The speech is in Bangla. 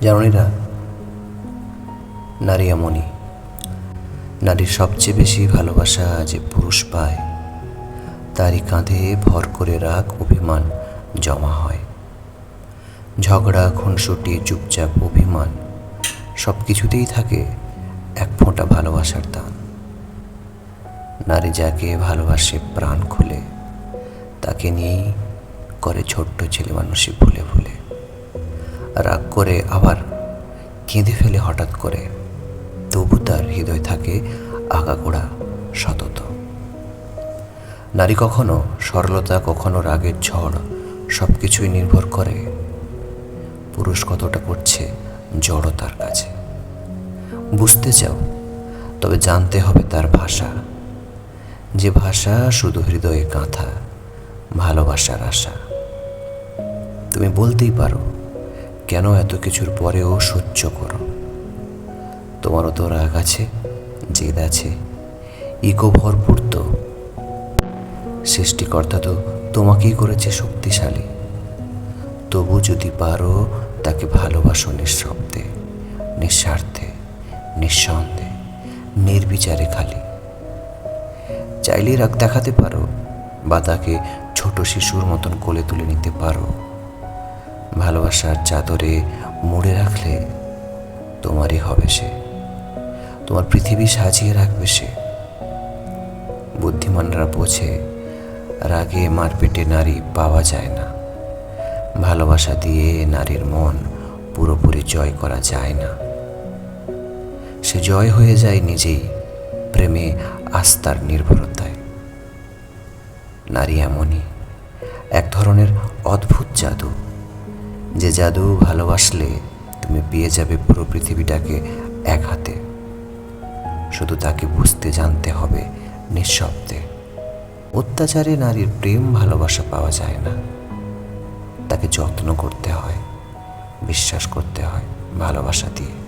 জানি না? নারী এমনই। নারীর সবচেয়ে বেশি ভালোবাসা যে পুরুষ পায়, তারই কাঁধে ভর করে রাগ, অভিমান জমা হয়। ঝগড়া, খুনসুটি, চুপচাপ, অভিমান সব কিছুতেই থাকে এক ফোঁটা ভালোবাসার দান। নারী যাকে ভালোবাসে প্রাণ খুলে, তাকে নিয়েই করে ছোট্ট ছেলে মানুষই ভুলে ভুলে। রাগ করে আবার কেঁদে ফেলে হঠাৎ করে। তবু তার হৃদয় থাকে আগাগোড়া সতত। নারী কখনো সরলতা, কখনো রাগের ঝড় সব কিছুই নির্ভর করে। পুরুষ কতটা করছে জড়তার কাছে। বুঝতে চাও, তবে জানতে হবে তার ভাষা। যে ভাষা শুধু হৃদয়ে কাঁথা ভালোবাসার আশা। তুমি বলতেই পারো কেন এত কিছুর পরেও সহ্য করো? তোমারও তো রাগ আছে, জেদ আছে, ইকো ভরপুর তো। সৃষ্টিকর্তা তো তোমাকেই করেছে শক্তিশালী। তবু যদি পারো তাকে ভালোবাসো নিঃশব্দে, নিঃস্বার্থে, নিঃসন্দেহে, নির্বিচারে খালি। চাইলেই রাগ দেখাতে পারো বা তাকে ছোট শিশুর মতন কোলে তুলে নিতে পারো। ভালোবাসার চাদরে মুড়ে রাখলে তোমারই হবে সে। তোমার পৃথিবী সাজিয়ে রাখবে সে। বুদ্ধিমানরা বোঝে, রাগে মারপেটে নারী পাওয়া যায় না। ভালোবাসা দিয়ে নারীর মন পুরোপুরি জয় করা যায় না। সে জয় হয়ে যায় নিজেই প্রেমে, আস্থার নির্ভরতায়। নারী এমনই, এক ধরনের অদ্ভুত জাদু। যে জাদু ভালোবাসলে তুমি পেয়ে যাবে পুরো পৃথিবীটাকে এক হাতে। শুধু তাকে বুঝতে জানতে হবে নিঃশব্দে। অত্যাচারে নারীর প্রেম ভালোবাসা পাওয়া যায় না। তাকে যত্ন করতে হয়, বিশ্বাস করতে হয় ভালোবাসা দিয়ে।